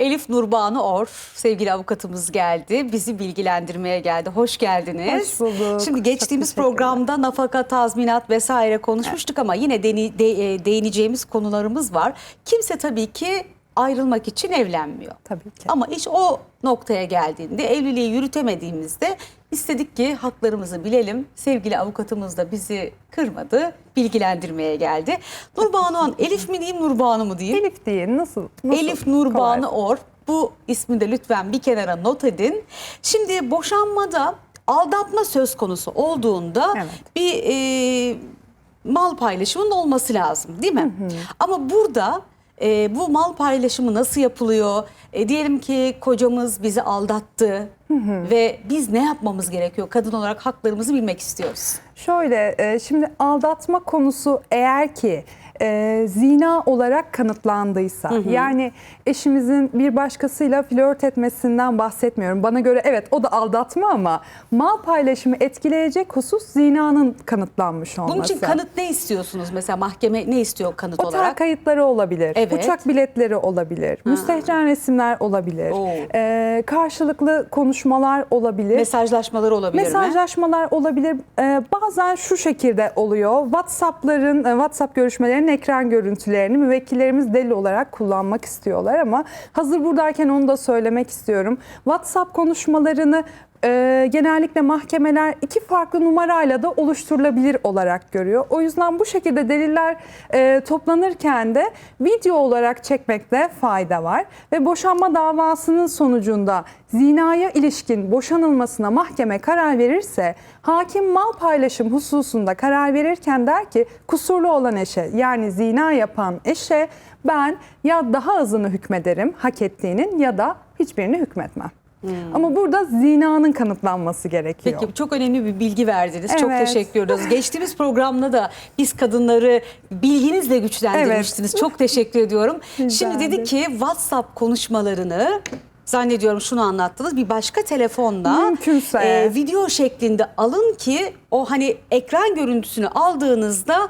Elif Nurbanu Or, sevgili avukatımız geldi. Bizi bilgilendirmeye geldi. Hoş geldiniz. Hoş bulduk. Şimdi geçtiğimiz programda nafaka, tazminat vesaire konuşmuştuk ama yine deni- de- e, değineceğimiz konularımız var. Kimse tabii ki ayrılmak için evlenmiyor. Tabii ki. Ama iş o noktaya geldiğinde evliliği yürütemediğimizde istedik ki haklarımızı bilelim. Sevgili avukatımız da bizi kırmadı, bilgilendirmeye geldi. Nurbanu Hanım, Elif mi diyeyim, Nurbanu mu diyeyim? Elif diye nasıl? nasıl? Elif Nurbanu Kolay. Or. Bu ismi de lütfen bir kenara not edin. Şimdi boşanmada aldatma söz konusu olduğunda Evet. bir e, mal paylaşımının olması lazım değil mi? Ama burada e, bu mal paylaşımı nasıl yapılıyor? E, diyelim ki kocamız bizi aldattı ve biz ne yapmamız gerekiyor? Kadın olarak haklarımızı bilmek istiyoruz. Şöyle e, şimdi aldatma konusu eğer ki e, zina olarak kanıtlandıysa yani eşimizin bir başkasıyla flört etmesinden bahsetmiyorum. Bana göre evet o da aldatma ama mal paylaşımı etkileyecek husus zinanın kanıtlanmış olması. Bunun için kanıt ne istiyorsunuz? Mesela mahkeme ne istiyor kanıt Otel olarak? kayıtları olabilir, Evet. uçak biletleri olabilir, müstehcen resimler olabilir, Oo. e, karşılıklı konuşmalar olabilir. Mesajlaşmalar olabilir mi? Mesajlaşmalar olabilir. Ee, bazen şu şekilde oluyor. WhatsApp'ların, e, WhatsApp görüşmelerinin ekran görüntülerini müvekkillerimiz delil olarak kullanmak istiyorlar ama hazır buradayken onu da söylemek istiyorum. WhatsApp konuşmalarını e, genellikle mahkemeler iki farklı numarayla da oluşturulabilir olarak görüyor. O yüzden bu şekilde deliller e, toplanırken de video olarak çekmekte fayda var. Ve boşanma davasının sonucunda zinaya ilişkin boşanılmasına mahkeme karar verirse hakim mal paylaşım hususunda karar verirken der ki kusurlu olan eşe yani zina yapan eşe ben ya daha azını hükmederim hak ettiğinin ya da hiçbirini hükmetmem. Ama burada zinanın kanıtlanması gerekiyor. Peki çok önemli bir bilgi verdiniz. Çok Evet. teşekkür ediyoruz. Geçtiğimiz programda da biz kadınları bilginizle güçlendirmiştiniz. Çok teşekkür ediyorum. Şimdi dedik ki WhatsApp konuşmalarını zannediyorum şunu anlattınız. Bir başka telefonda Mümkünse. e, video şeklinde alın ki o hani ekran görüntüsünü aldığınızda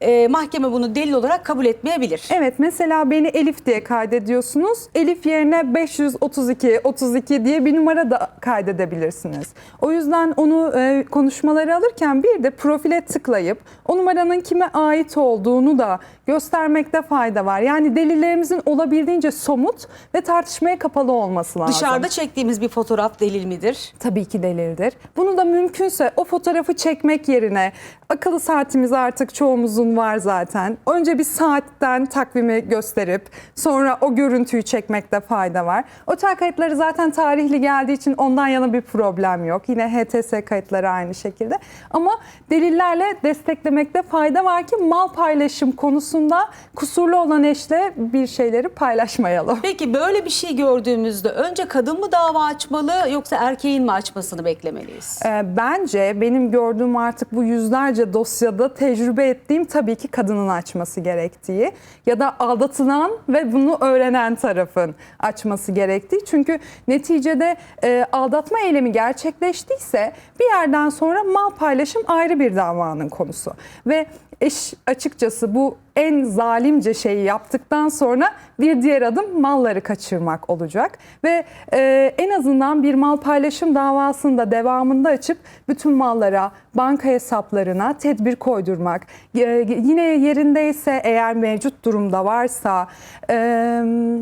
e, mahkeme bunu delil olarak kabul etmeyebilir. Evet mesela beni Elif diye kaydediyorsunuz. Elif yerine 532 32 diye bir numara da kaydedebilirsiniz. O yüzden onu e, konuşmaları alırken bir de profile tıklayıp o numaranın kime ait olduğunu da göstermekte fayda var. Yani delillerimizin olabildiğince somut ve tartışmaya kapalı olması lazım. Dışarıda çektiğimiz bir fotoğraf delil midir? Tabii ki delildir. Bunu da mümkünse o fotoğrafı çekmek yerine akıllı saatimiz artık çoğumuzun var zaten. Önce bir saatten takvimi gösterip sonra o görüntüyü çekmekte fayda var. Otel kayıtları zaten tarihli geldiği için ondan yana bir problem yok. Yine HTS kayıtları aynı şekilde. Ama delillerle desteklemekte fayda var ki mal paylaşım konusunda kusurlu olan eşle bir şeyleri paylaşmayalım. Peki böyle bir şey gördüğümüzde önce kadın mı dava açmalı yoksa erkeğin mi açmasını beklemeliyiz? Ee, Bence benim gördüğüm artık bu yüzlerce dosyada tecrübe ettiğim tabii ki kadının açması gerektiği ya da aldatılan ve bunu öğrenen tarafın açması gerektiği. Çünkü neticede e, aldatma eylemi gerçekleştiyse bir yerden sonra mal paylaşım ayrı bir davanın konusu. Ve eş açıkçası bu en zalimce şeyi yaptıktan sonra bir diğer adım malları kaçırmak olacak ve e, en azından bir mal paylaşım davasında devamında açıp bütün mallara, banka hesaplarına tedbir koydurmak. E, yine yerindeyse eğer mevcut durumda varsa e,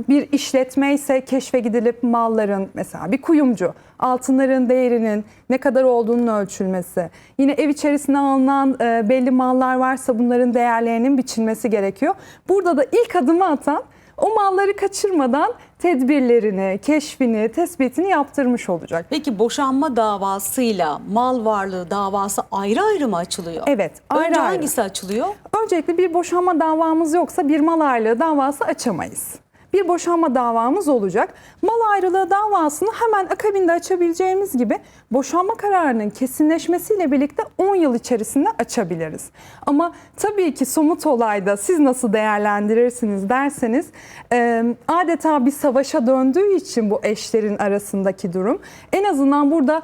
bir işletme ise keşfe gidilip malların mesela bir kuyumcu altınların değerinin ne kadar olduğunun ölçülmesi. Yine ev içerisinde alınan e, belli mallar varsa bunların değerlerinin biçilmesi gerekiyor. Burada da ilk adımı atan o malları kaçırmadan tedbirlerini, keşfini, tespitini yaptırmış olacak. Peki boşanma davasıyla mal varlığı davası ayrı ayrı mı açılıyor? Evet, ayrı Önce ayrı. hangisi açılıyor? Öncelikle bir boşanma davamız yoksa bir mal ayrılığı davası açamayız. Bir boşanma davamız olacak. Mal ayrılığı davasını hemen akabinde açabileceğimiz gibi boşanma kararının kesinleşmesiyle birlikte 10 yıl içerisinde açabiliriz. Ama tabii ki somut olayda siz nasıl değerlendirirsiniz derseniz e, adeta bir savaşa döndüğü için bu eşlerin arasındaki durum en azından burada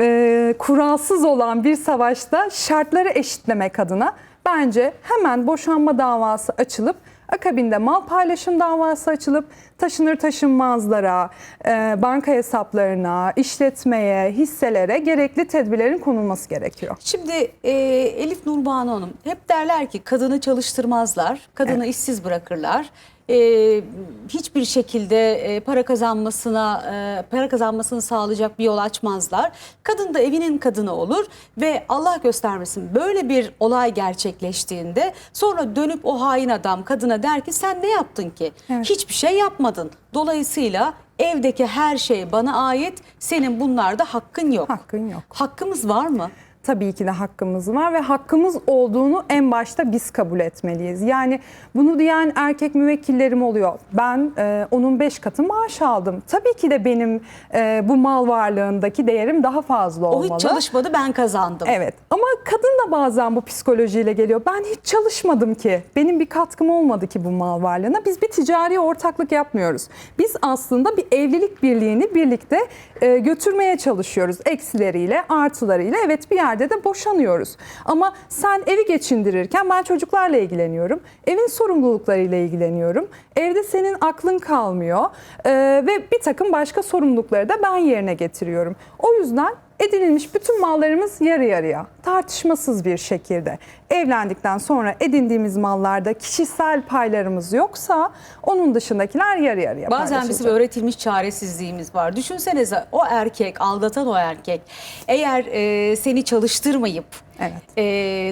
e, kuralsız olan bir savaşta şartları eşitlemek adına bence hemen boşanma davası açılıp Akabinde mal paylaşım davası açılıp taşınır taşınmazlara, e, banka hesaplarına, işletmeye, hisselere gerekli tedbirlerin konulması gerekiyor. Şimdi e, Elif Nurbanu Hanım hep derler ki kadını çalıştırmazlar, kadını işsiz bırakırlar. E, hiçbir şekilde e, para kazanmasına e, para kazanmasını sağlayacak bir yol açmazlar. Kadın da evinin kadını olur ve Allah göstermesin böyle bir olay gerçekleştiğinde sonra dönüp o hain adam kadına der ki sen ne yaptın ki? Evet. Hiçbir şey yapmadın. Dolayısıyla evdeki her şey bana ait. Senin bunlarda hakkın yok. Hakkın yok. Hakkımız var mı? Tabii ki de hakkımız var ve hakkımız olduğunu en başta biz kabul etmeliyiz. Yani bunu diyen erkek müvekkillerim oluyor. Ben e, onun beş katı maaş aldım. Tabii ki de benim e, bu mal varlığındaki değerim daha fazla O olmalı. hiç çalışmadı ben kazandım. Evet ama kadın da bazen bu psikolojiyle geliyor. Ben hiç çalışmadım ki. Benim bir katkım olmadı ki bu mal varlığına. Biz bir ticari ortaklık yapmıyoruz. Biz aslında bir evlilik birliğini birlikte e, götürmeye çalışıyoruz. Eksileriyle, artılarıyla. Evet bir yerde de boşanıyoruz. Ama sen evi geçindirirken ben çocuklarla ilgileniyorum. Evin sorumluluklarıyla ilgileniyorum. Evde senin aklın kalmıyor. E, ve bir takım başka sorumlulukları da ben yerine getiriyorum. O yüzden edinilmiş bütün mallarımız yarı yarıya tartışmasız bir şekilde evlendikten sonra edindiğimiz mallarda kişisel paylarımız yoksa onun dışındakiler yarı yarıya Bazen bizim öğretilmiş çaresizliğimiz var. Düşünsenize o erkek, aldatan o erkek eğer e, seni çalıştırmayıp Evet. e,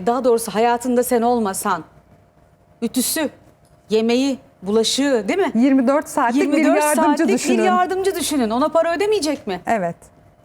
daha doğrusu hayatında sen olmasan ütüsü, yemeği, bulaşığı değil mi? 24 saatlik 24 bir yardımcı saatlik düşünün. bir yardımcı düşünün. Ona para ödemeyecek mi? Evet.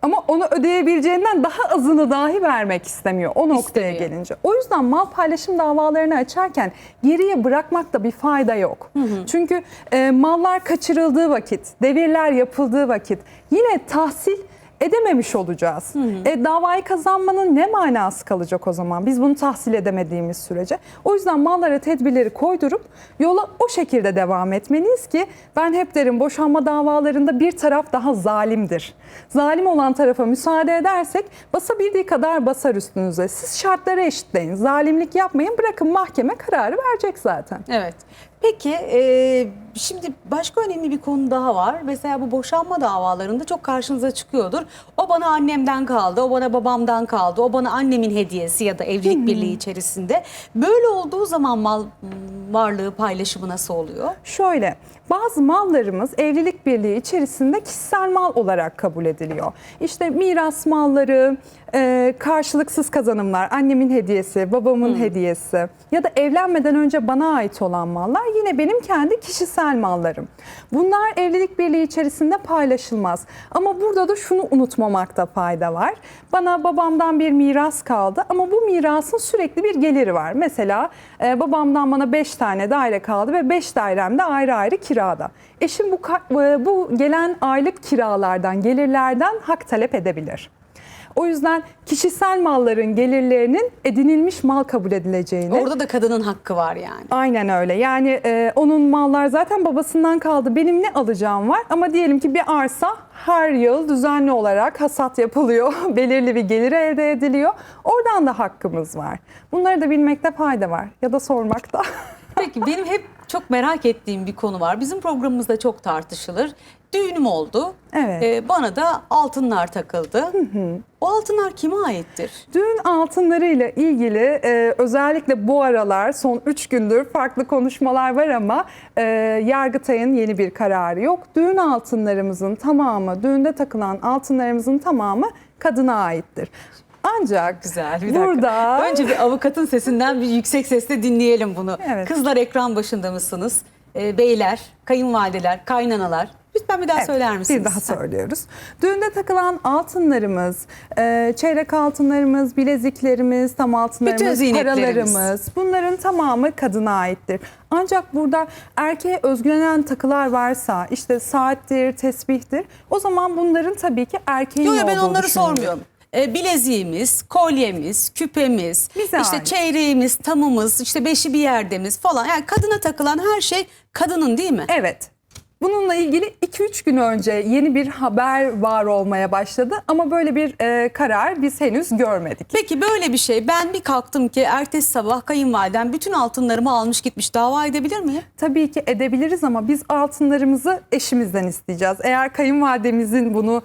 Ama onu ödeyebileceğinden daha azını dahi vermek istemiyor o noktaya İstemiyor. gelince. O yüzden mal paylaşım davalarını açarken geriye bırakmakta bir fayda yok. Çünkü e, mallar kaçırıldığı vakit, devirler yapıldığı vakit yine tahsil edememiş olacağız. E, davayı kazanmanın ne manası kalacak o zaman? Biz bunu tahsil edemediğimiz sürece. O yüzden mallara tedbirleri koydurup yola o şekilde devam etmeliyiz ki ben hep derim boşanma davalarında bir taraf daha zalimdir. Zalim olan tarafa müsaade edersek basabildiği kadar basar üstünüze. Siz şartları eşitleyin. Zalimlik yapmayın. Bırakın mahkeme kararı verecek zaten. Evet. Peki e, şimdi başka önemli bir konu daha var. Mesela bu boşanma davalarında çok karşınıza çıkıyordur. O bana annemden kaldı, o bana babamdan kaldı, o bana annemin hediyesi ya da evlilik birliği içerisinde. Böyle olduğu zaman mal varlığı paylaşımı nasıl oluyor? Şöyle, bazı mallarımız evlilik birliği içerisinde kişisel mal olarak kabul ediliyor. İşte miras malları, e, karşılıksız kazanımlar, annemin hediyesi, babamın hediyesi ya da evlenmeden önce bana ait olan mallar yine benim kendi kişisel mallarım. Bunlar evlilik birliği içerisinde paylaşılmaz. Ama burada da şunu unutmamakta fayda var. Bana babamdan bir miras kaldı ama bu mirasın sürekli bir geliri var. Mesela e, babamdan bana 5 tane daire kaldı ve 5 dairem de ayrı ayrı kirada. Eşim bu e, bu gelen aylık kiralardan, gelirlerden hak talep edebilir. O yüzden kişisel malların gelirlerinin edinilmiş mal kabul edileceğini Orada da kadının hakkı var yani. Aynen öyle. Yani e, onun mallar zaten babasından kaldı. Benim ne alacağım var ama diyelim ki bir arsa her yıl düzenli olarak hasat yapılıyor. Belirli bir gelir elde ediliyor. Oradan da hakkımız var. Bunları da bilmekte fayda var ya da sormakta. Peki benim hep çok merak ettiğim bir konu var. Bizim programımızda çok tartışılır. Düğünüm oldu. Evet. Ee, bana da altınlar takıldı. O altınlar kime aittir? Düğün altınlarıyla ilgili e, özellikle bu aralar son 3 gündür farklı konuşmalar var ama e, Yargıtay'ın yeni bir kararı yok. Düğün altınlarımızın tamamı, düğünde takılan altınlarımızın tamamı kadına aittir. Ancak Güzel bir dakika. burada Önce bir avukatın sesinden bir yüksek sesle dinleyelim bunu. Evet. Kızlar ekran başında mısınız? Ee, beyler, kayınvalideler, kaynanalar. Lütfen bir daha Evet, söyler misiniz? Bir daha söylüyoruz. Düğünde takılan altınlarımız, e, çeyrek altınlarımız, bileziklerimiz, tam altınlarımız, paralarımız bunların tamamı kadına aittir. Ancak burada erkeğe özgülenen takılar varsa işte saattir, tesbihtir o zaman bunların tabii ki erkeğin yok ben olduğu onları düşünülür. sormuyorum. Ee, bileziğimiz, kolyemiz, küpemiz, Bize işte ait. çeyreğimiz, tamımız, işte beşi bir yerdemiz falan. Yani kadına takılan her şey kadının değil mi? Evet. Bununla ilgili 2-3 gün önce yeni bir haber var olmaya başladı ama böyle bir e, karar biz henüz görmedik. Peki böyle bir şey ben bir kalktım ki ertesi sabah kayınvalidem bütün altınlarımı almış gitmiş dava edebilir miyim? Tabii ki edebiliriz ama biz altınlarımızı eşimizden isteyeceğiz. Eğer kayınvalidemizin bunu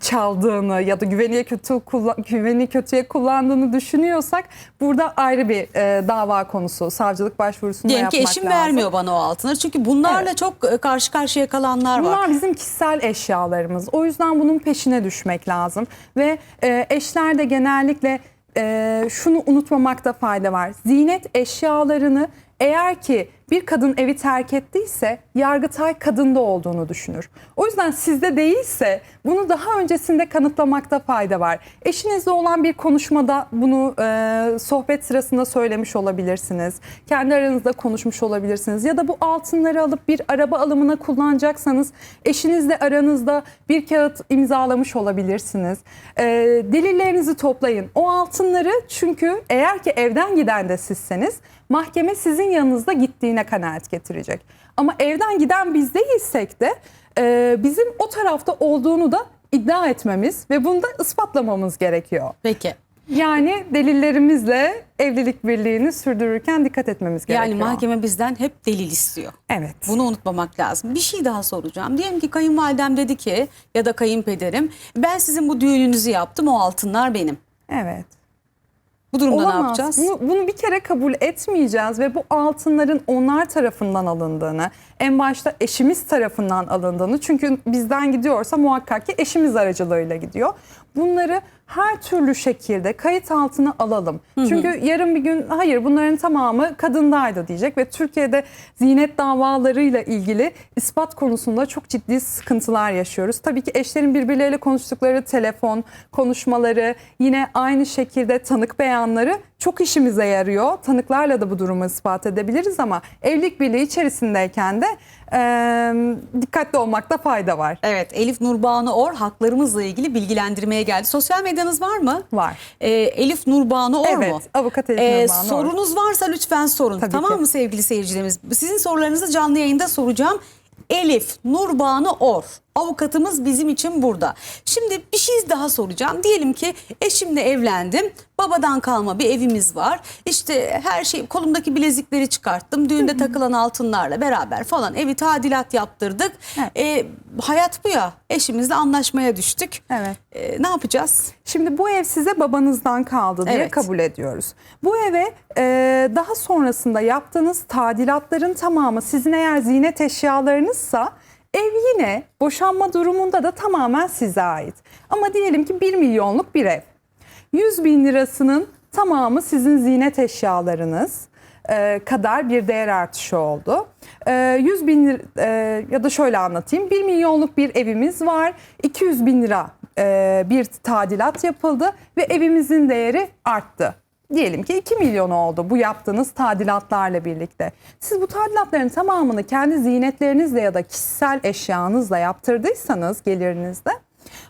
çaldığını ya da güveniye kötü kullan- güveni kötüye kullandığını düşünüyorsak burada ayrı bir e, dava konusu savcılık başvurusunu Diyelim yapmak ki eşim lazım. vermiyor bana o altınları çünkü bunlarla Evet. çok e, karşı karşıya kalanlar var. Bunlar bizim kişisel eşyalarımız. O yüzden bunun peşine düşmek lazım. Ve e, eşler de genellikle e, şunu unutmamakta fayda var. Ziynet eşyalarını eğer ki bir kadın evi terk ettiyse Yargıtay kadında olduğunu düşünür. O yüzden sizde değilse bunu daha öncesinde kanıtlamakta fayda var. Eşinizle olan bir konuşmada bunu e, sohbet sırasında söylemiş olabilirsiniz. Kendi aranızda konuşmuş olabilirsiniz. Ya da bu altınları alıp bir araba alımına kullanacaksanız eşinizle aranızda bir kağıt imzalamış olabilirsiniz. E, delillerinizi toplayın. O altınları çünkü eğer ki evden giden de sizseniz mahkeme sizin yanınızda gittiğine kanaat getirecek. Ama evden giden biz değilsek de e, bizim o tarafta olduğunu da iddia etmemiz ve bunu da ispatlamamız gerekiyor. Peki. Yani delillerimizle evlilik birliğini sürdürürken dikkat etmemiz gerekiyor. Yani mahkeme bizden hep delil istiyor. Evet. Bunu unutmamak lazım. Bir şey daha soracağım. Diyelim ki kayınvalidem dedi ki ya da kayınpederim ben sizin bu düğününüzü yaptım o altınlar benim. Evet. Bu durumda Olamaz. ne yapacağız? Bunu, bunu bir kere kabul etmeyeceğiz ve bu altınların onlar tarafından alındığını, en başta eşimiz tarafından alındığını çünkü bizden gidiyorsa muhakkak ki eşimiz aracılığıyla gidiyor. Bunları her türlü şekilde kayıt altına alalım. Çünkü yarın bir gün hayır bunların tamamı kadındaydı diyecek ve Türkiye'de zinet davalarıyla ilgili ispat konusunda çok ciddi sıkıntılar yaşıyoruz. Tabii ki eşlerin birbirleriyle konuştukları telefon konuşmaları yine aynı şekilde tanık beyanları çok işimize yarıyor. Tanıklarla da bu durumu ispat edebiliriz ama evlilik birliği içerisindeyken de e, dikkatli olmakta fayda var. Evet Elif Nurbanu Or haklarımızla ilgili bilgilendirmeye geldi. Sosyal medyanız var mı? Var. Ee, Elif Nurbanu Or Evet, mu? avukat Elif Ee, Nurbanu Or. Sorunuz varsa lütfen sorun. Tabii tamam ki. mı sevgili seyircilerimiz? Sizin sorularınızı canlı yayında soracağım. Elif Nurbanu Or. Avukatımız bizim için burada. Şimdi bir şey daha soracağım. Diyelim ki eşimle evlendim. Babadan kalma bir evimiz var. İşte her şey kolumdaki bilezikleri çıkarttım. Düğünde takılan altınlarla beraber falan evi tadilat yaptırdık. Evet. Ee, hayat bu ya. Eşimizle anlaşmaya düştük. Evet. Ee, ne yapacağız? Şimdi bu ev size babanızdan kaldı diye Evet. kabul ediyoruz. Bu eve e, daha sonrasında yaptığınız tadilatların tamamı sizin eğer ziynet eşyalarınızsa ev yine boşanma durumunda da tamamen size ait. Ama diyelim ki 1 milyonluk bir ev. 100 bin lirasının tamamı sizin ziynet eşyalarınız e, kadar bir değer artışı oldu. E, 100 bin lir- e, ya da şöyle anlatayım 1 milyonluk bir evimiz var 200 bin lira e, bir tadilat yapıldı ve evimizin değeri arttı. Diyelim ki 2 milyon oldu bu yaptığınız tadilatlarla birlikte. Siz bu tadilatların tamamını kendi ziynetlerinizle ya da kişisel eşyanızla yaptırdıysanız gelirinizde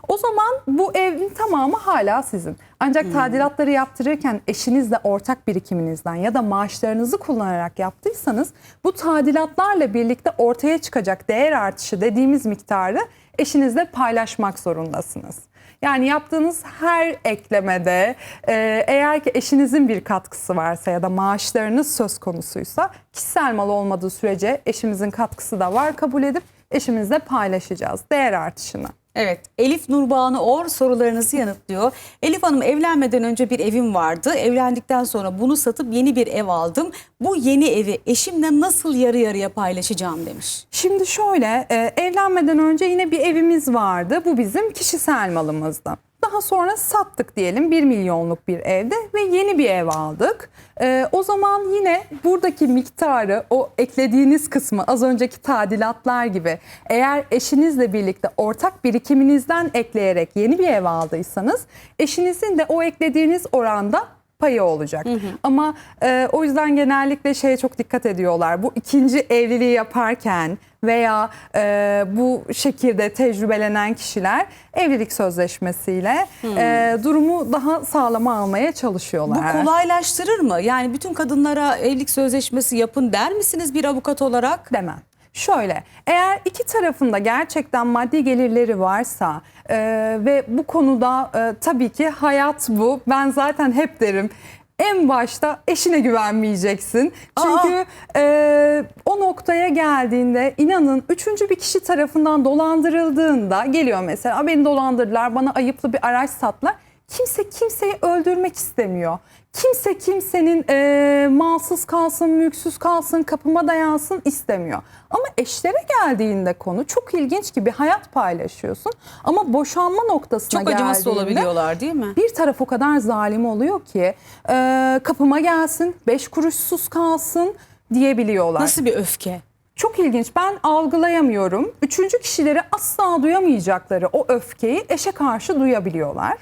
o zaman bu evin tamamı hala sizin. Ancak tadilatları yaptırırken eşinizle ortak birikiminizden ya da maaşlarınızı kullanarak yaptıysanız bu tadilatlarla birlikte ortaya çıkacak değer artışı dediğimiz miktarı eşinizle paylaşmak zorundasınız. Yani yaptığınız her eklemede e, eğer ki eşinizin bir katkısı varsa ya da maaşlarınız söz konusuysa kişisel mal olmadığı sürece eşimizin katkısı da var kabul edip eşimizle paylaşacağız değer artışını. Evet, Elif Nurbanu Or sorularınızı yanıtlıyor. Elif Hanım evlenmeden önce bir evim vardı. Evlendikten sonra bunu satıp yeni bir ev aldım. Bu yeni evi eşimle nasıl yarı yarıya paylaşacağım demiş. Şimdi şöyle e, evlenmeden önce yine bir evimiz vardı. Bu bizim kişisel malımızdı. Daha sonra sattık diyelim 1 milyonluk bir evde ve yeni bir ev aldık. E, o zaman yine buradaki miktarı o eklediğiniz kısmı az önceki tadilatlar gibi eğer eşinizle birlikte ortak birikiminizden ekleyerek yeni bir ev aldıysanız eşinizin de o eklediğiniz oranda payı olacak. Ama e, o yüzden genellikle şeye çok dikkat ediyorlar. Bu ikinci evliliği yaparken veya e, bu şekilde tecrübelenen kişiler evlilik sözleşmesiyle e, durumu daha sağlama almaya Bu çalışıyorlar. kolaylaştırır mı? Yani bütün kadınlara evlilik sözleşmesi yapın der misiniz bir avukat olarak? demem. Şöyle, eğer iki tarafında gerçekten maddi gelirleri varsa e, ve bu konuda e, tabii ki hayat bu. Ben zaten hep derim en başta eşine güvenmeyeceksin. Çünkü e, o noktaya geldiğinde inanın üçüncü bir kişi tarafından dolandırıldığında geliyor mesela "Aa, beni dolandırdılar bana ayıplı bir araç sattılar. Kimse kimseyi öldürmek istemiyor. Kimse kimsenin e, malsız kalsın, mülksüz kalsın, kapıma dayansın istemiyor. Ama eşlere geldiğinde konu çok ilginç gibi hayat paylaşıyorsun. Ama boşanma noktasına Çok acımasız olabiliyorlar değil mi? bir taraf o kadar zalim oluyor ki e, kapıma gelsin, beş kuruşsuz kalsın diyebiliyorlar. Nasıl bir öfke? Çok ilginç. Ben algılayamıyorum. Üçüncü kişileri asla duyamayacakları o öfkeyi eşe karşı duyabiliyorlar.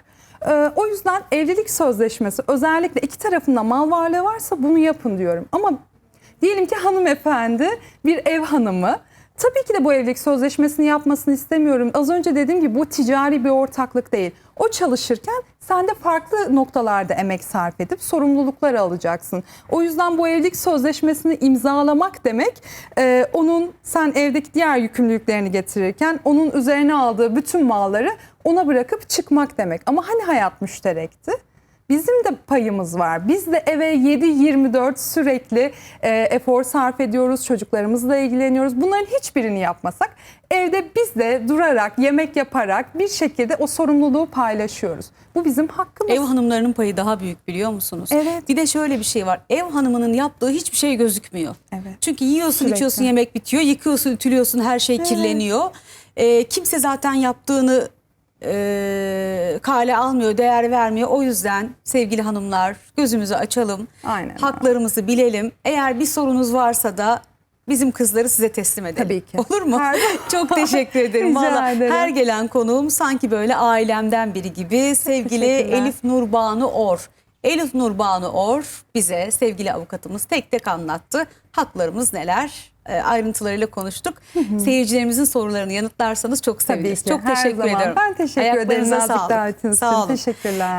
Ee, o yüzden evlilik sözleşmesi özellikle iki tarafında mal varlığı varsa bunu yapın diyorum. Ama diyelim ki hanımefendi bir ev hanımı. Tabii ki de bu evlilik sözleşmesini yapmasını istemiyorum. Az önce dediğim gibi bu ticari bir ortaklık değil. O çalışırken sen de farklı noktalarda emek sarf edip sorumluluklar alacaksın. O yüzden bu evlilik sözleşmesini imzalamak demek e, onun sen evdeki diğer yükümlülüklerini getirirken onun üzerine aldığı bütün malları ona bırakıp çıkmak demek. Ama hani hayat müşterekti? Bizim de payımız var. Biz de eve 7-24 sürekli e, efor sarf ediyoruz. Çocuklarımızla ilgileniyoruz. Bunların hiçbirini yapmasak evde biz de durarak, yemek yaparak bir şekilde o sorumluluğu paylaşıyoruz. Bu bizim hakkımız. Ev hanımlarının payı daha büyük biliyor musunuz? Evet. Bir de şöyle bir şey var. Ev hanımının yaptığı hiçbir şey gözükmüyor. Evet. Çünkü yiyorsun, Sürekli. içiyorsun, yemek bitiyor. Yıkıyorsun, ütülüyorsun, her şey kirleniyor. Ee, kimse zaten yaptığını e, kale almıyor, değer vermiyor. O yüzden sevgili hanımlar gözümüzü açalım. Aynen. Haklarımızı bilelim. Eğer bir sorunuz varsa da bizim kızları size teslim edelim. Tabii ki. Olur mu? Her- Çok teşekkür ederim. Rica Vallahi ederim. her gelen konuğum sanki böyle ailemden biri gibi. Sevgili. Elif Nurbanu Or. Elif Nurbanu Or bize sevgili avukatımız tek tek anlattı. Haklarımız neler? E, ayrıntılarıyla konuştuk. Seyircilerimizin sorularını yanıtlarsanız çok seviniriz. Çok Her teşekkür zaman. ederim. Ben teşekkür ederim Ayaklarınıza nazik sağlık. davetiniz için. Teşekkürler.